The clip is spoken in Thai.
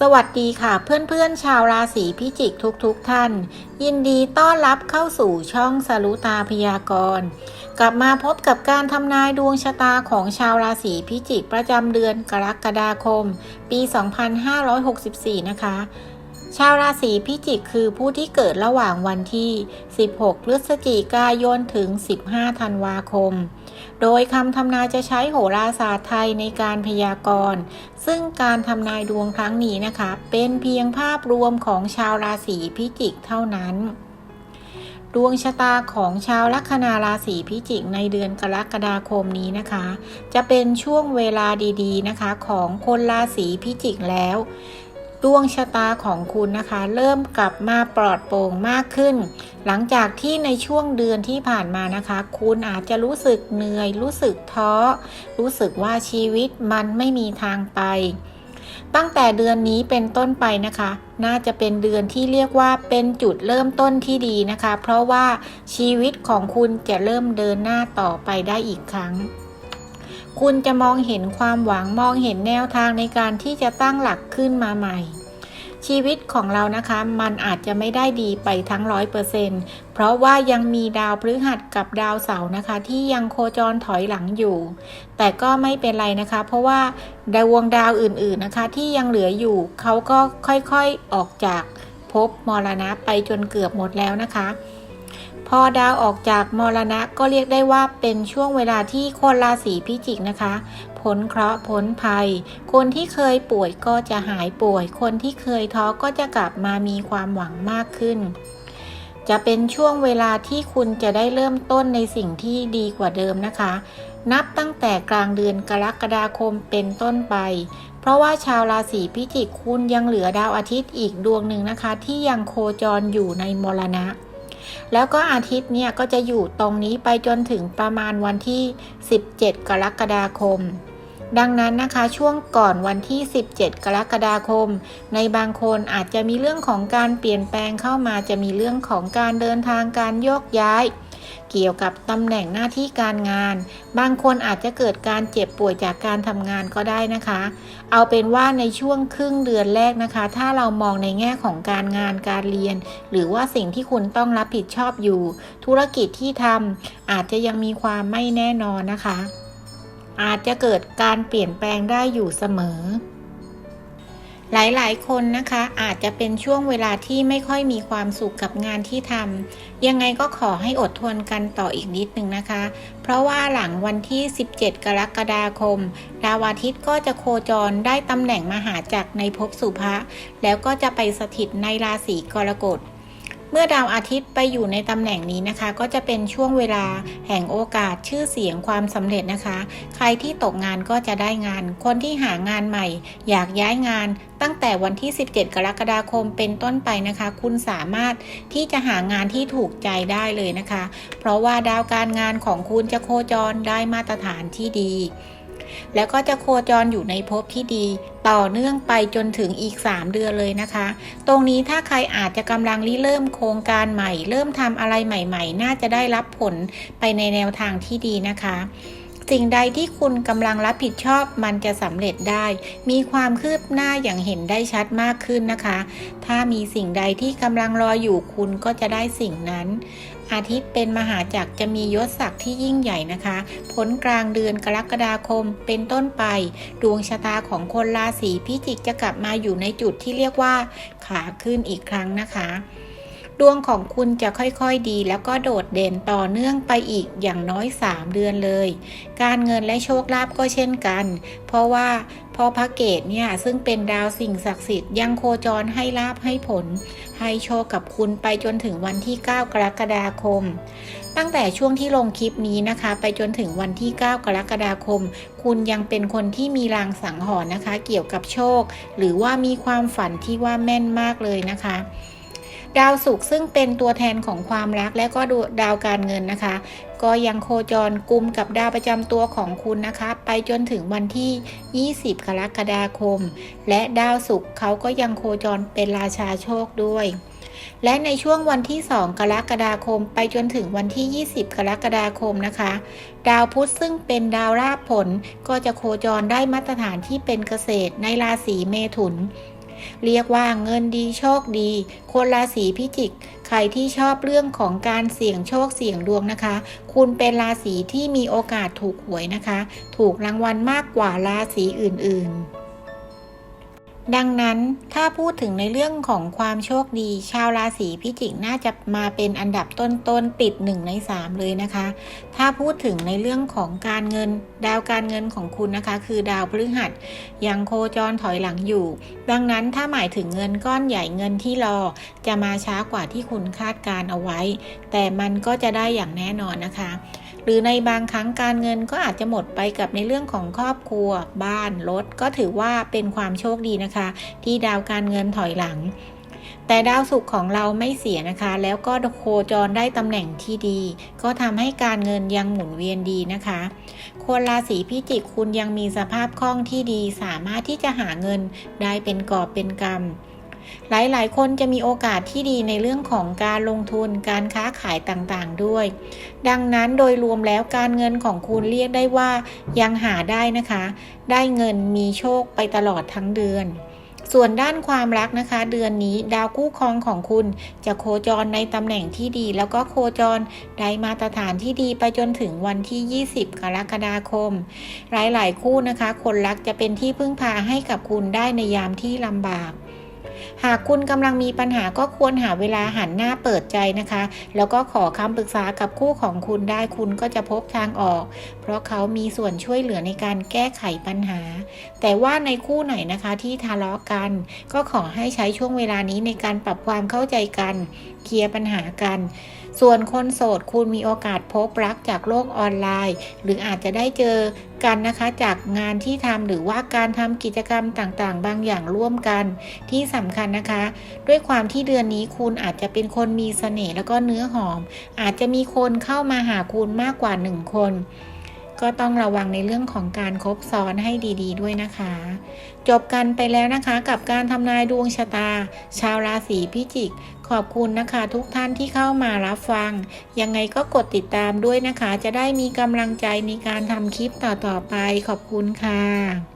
สวัสดีค่ะเพื่อนๆชาวราศีพิจิกทุกๆทท่าน ยินดีต้อนรับเข้าสู่ช่องสรุตาพยากรณ์กลับมาพบกับการทำนายดวงชะตาของชาวราศีพิจิกประจำเดือนกรกฎาคม ปี 2564 นะคะ ชาวราศีพิจิกคือผู้ที่เกิดระหว่างวันที่ 16 พฤศจิกายนถึง 15 ธันวาคม โดยคำทำนายจะใช้โหราศาสตร์ไทยในการพยากรณ์ ซึ่งการทำนายดวงครั้งนี้นะคะ เป็นเพียงภาพรวมของชาวราศีพิจิกเท่านั้นดวงชะตาของชาวลัคนาราศีพิจิกในเดือนกรกฎาคมนี้นะคะ จะเป็นช่วงเวลาดีๆนะคะของคนราศีพิจิกแล้ว ดวงชะตาของคุณนะคะ เริ่มกลับมาปลอดโปร่งมากขึ้น หลังจากที่ในช่วงเดือนที่ผ่านมานะคะ คุณอาจจะรู้สึกเหนื่อย รู้สึกท้อ รู้สึกว่าชีวิตมันไม่มีทางไป ตั้งแต่เดือนนี้เป็นต้นไปนะคะ น่าจะเป็นเดือนที่เรียกว่าเป็นจุดเริ่มต้นที่ดีนะคะ เพราะว่าชีวิตของคุณจะเริ่มเดินหน้าต่อไปได้อีกครั้ง คุณจะมองเห็นความหวังมองเห็นแนวทางในการที่จะตั้งหลักขึ้นมาใหม่ ชีวิตของเรานะคะ มันอาจจะไม่ได้ดีไปทั้งร้อยเปอร์เซ็นต์เพราะว่ายังมีดาวพฤหัสกับดาวเสาร์นะคะ ที่ยังโคจรถอยหลังอยู่ แต่ก็ไม่เป็นไรนะคะ เพราะว่าดาวงดาวอื่นๆนะคะ ที่ยังเหลืออยู่เขาก็ค่อยๆออกจากภพมรณะไปจนเกือบหมดแล้วนะคะ พอดาวออกจากมรณะก็เรียกได้ว่าเป็นช่วงเวลาที่คนราศีพิจิกนะคะพ้นเคราะห์พ้นภัย คนที่เคยป่วยก็จะหายป่วย คนที่เคยท้อก็จะกลับมามีความหวังมากขึ้น จะเป็นช่วงเวลาที่คุณจะได้เริ่มต้นในสิ่งที่ดีกว่าเดิมนะคะ นับตั้งแต่กลางเดือนกรกฎาคมเป็นต้นไปเพราะว่าชาวราศีพิจิกคุณยังเหลือดาวอาทิตย์อีกดวงหนึ่งนะคะ ที่ยังโคจรอยู่ในมรณะ แล้วก็อาทิตย์เนี่ยก็จะอยู่ตรงนี้ไปจนถึงประมาณวันที่ 17 กรกฎาคม ดังนั้นนะคะช่วงก่อนวันที่ 17 กรกฎาคม ในบางคนอาจจะมีเรื่องของการเปลี่ยนแปลงเข้ามาจะมีเรื่องของการเดินทางการโยกย้าย เกี่ยวกับตำแหน่งหน้าที่การงาน บางคนอาจจะเกิดการเจ็บป่วยจากการทำงานก็ได้นะคะ เอาเป็นว่าในช่วงครึ่งเดือนแรกนะคะ ถ้าเรามองในแง่ของการงานการเรียน หรือว่าสิ่งที่คุณต้องรับผิดชอบอยู่ ธุรกิจที่ทำอาจจะยังมีความไม่แน่นอนนะคะ อาจจะเกิดการเปลี่ยนแปลงได้อยู่เสมอ หลายๆ คนนะคะอาจจะเป็นช่วงเวลาที่ไม่ค่อยมีความสุขกับงานที่ทำยังไงก็ขอให้อดทนกันต่ออีกนิดนึงนะคะ เพราะว่าหลังวันที่ 17 กรกฎาคม ดาวอาทิตย์ก็จะโคจรได้ตำแหน่งมหาจักรในภพสุภะแล้วก็จะไปสถิตในราศีกรกฎ เมื่อดาวอาทิตย์ไปอยู่ในตำแหน่งนี้นะคะ ก็จะเป็นช่วงเวลาแห่งโอกาสชื่อเสียงความสำเร็จนะคะ ใครที่ตกงานก็จะได้งาน คนที่หางานใหม่ อยากย้ายงาน ตั้งแต่วันที่ 17 กรกฎาคมเป็นต้นไปนะคะ คุณสามารถที่จะหางานที่ถูกใจได้เลยนะคะ เพราะว่าดาวการงานของคุณจะโคจรได้มาตรฐานที่ดี แล้วก็จะโคจรอยู่ในภพที่ดี ต่อเนื่องไปจนถึงอีก 3 เดือนเลยนะคะ ตรงนี้ถ้าใครอาจจะกำลังริเริ่มโครงการใหม่ เริ่มทำอะไรใหม่ ๆ น่าจะได้รับผลไปในแนวทางที่ดีนะคะ สิ่งใดที่คุณกำลังรับผิดชอบมันจะสำเร็จได้ มีความคืบหน้าอย่างเห็นได้ชัดมากขึ้นนะคะ ถ้ามีสิ่งใดที่กำลังรออยู่คุณก็จะได้สิ่งนั้น อาทิตย์เป็นมหาจักรจะมียศศักดิ์ที่ยิ่งใหญ่นะคะ ผลกลางเดือนกรกฎาคมเป็นต้นไป ดวงชะตาของคนราศีพิจิกจะกลับมาอยู่ในจุดที่เรียกว่า ขาขึ้นอีกครั้งนะคะ ดวงของคุณจะค่อยๆดี แล้วก็โดดเด่นต่อเนื่องไปอีกอย่างน้อย 3 เดือนเลย การเงินและโชคลาภก็เช่นกัน เพราะว่าพอพระเกตเนี่ยซึ่งเป็นดาวสิ่งศักดิ์สิทธิ์ยังโคจรให้ลาภให้ผล ให้โชคกับคุณไปจนถึงวันที่ 9 กรกฎาคม ตั้งแต่ช่วงที่ลงคลิปนี้นะคะ ไปจนถึงวันที่ 9 กรกฎาคม คุณยังเป็นคนที่มีรางสังหรณ์นะคะ เกี่ยวกับโชค หรือว่ามีความฝันที่ว่าแม่นมากเลยนะคะ ดาวศุกร์ซึ่งเป็นตัวแทนของความรักและก็ดาวการเงินนะคะ ก็ยังโคจรกลุ่มกับดาวประจำตัวของคุณนะคะ ไปจนถึงวันที่ 20 กรกฎาคม และดาวศุกร์เขาก็ยังโคจรเป็นราชาโชคด้วยและในช่วงวันที่ 2 กรกฎาคม ไปจนถึงวันที่ 20 กรกฎาคมนะคะ ดาวพุธซึ่งเป็นดาวราบผลก็จะโคจรได้มาตรฐานที่เป็นเกษตรในราศีเมถุน เรียกว่าเงินดีโชคดี คนราศีพิจิก ใครที่ชอบเรื่องของการเสี่ยงโชคเสี่ยงดวงนะคะ คุณเป็นราศีที่มีโอกาสถูกหวยนะคะ ถูกรางวัลมากกว่าราศีอื่นๆ ดังนั้นถ้าพูดถึงในเรื่องของความโชคดี ชาวราศีพิจิกน่าจะมาเป็นอันดับต้นๆติดหนึ่งในสามเลยนะคะ ถ้าพูดถึงในเรื่องของการเงิน ดาวการเงินของคุณนะคะ คือดาวพฤหัสยังโคจรถอยหลังอยู่ ดังนั้นถ้าหมายถึงเงินก้อนใหญ่เงินที่รอ จะมาช้ากว่าที่คุณคาดการเอาไว้ แต่มันก็จะได้อย่างแน่นอนนะคะ หรือในบางครั้งการเงินก็อาจจะหมดไปกับในเรื่องของครอบครัว บ้านรถก็ถือว่าเป็นความโชคดีนะคะ ที่ดาวการเงินถอยหลัง แต่ดาวศุกร์ของเราไม่เสียนะคะ แล้วก็โคจรได้ตำแหน่งที่ดี ก็ทำให้การเงินยังหมุนเวียนดีนะคะคนราศีพิจิกคุณยังมีสภาพคล่องที่ดี สามารถที่จะหาเงินได้เป็นกอบเป็นกำ หลายๆ คนจะมีโอกาสที่ดีในเรื่องของการลงทุนการค้าขายต่างๆด้วย ดังนั้นโดยรวมแล้วการเงินของคุณเรียกได้ว่ายังหาได้นะคะ ได้เงินมีโชคไปตลอดทั้งเดือนส่วนด้านความรักนะคะ เดือนนี้ดาวคู่ครองของคุณจะโคจรในตำแหน่งที่ดี แล้วก็โคจรได้มาตรฐานที่ดีไปจนถึงวันที่ 20 กรกฎาคม หลายๆ คู่นะคะ คนรักจะเป็นที่พึ่งพาให้กับคุณได้ในยามที่ลำบาก หากคุณกำลังมีปัญหาก็ควรหาเวลาหันหน้าเปิดใจนะคะ แล้วก็ขอคำปรึกษากับคู่ของคุณได้คุณก็จะพบทางออก เพราะเขามีส่วนช่วยเหลือในการแก้ไขปัญหา แต่ว่าในคู่ไหนนะคะที่ทะเลาะกัน ก็ขอให้ใช้ช่วงเวลานี้ในการปรับความเข้าใจกัน เคลียร์ปัญหากัน ส่วนคนโสดคุณมีโอกาสพบรักจากโลกออนไลน์ หรืออาจจะได้เจอกันนะคะจากงานที่ทำหรือว่าการทำกิจกรรมต่างๆ บางอย่างร่วมกัน ที่สำคัญนะคะ ด้วยความที่เดือนนี้คุณอาจจะเป็นคนมีเสน่ห์แล้วก็เนื้อหอม อาจจะมีคนเข้ามาหาคุณมากกว่าหนึ่งคน ก็ต้องระวังในเรื่องของการคบซ้อนให้ดี ๆ ด้วยนะคะ จบกันไปแล้วนะคะกับการทำนายดวงชะตา ชาวราศีพิจิก ขอบคุณนะคะ ทุกท่านที่เข้ามารับฟัง ยังไงก็กดติดตามด้วยนะคะ จะได้มีกำลังใจในการทำคลิปต่อๆไป ขอบคุณค่ะ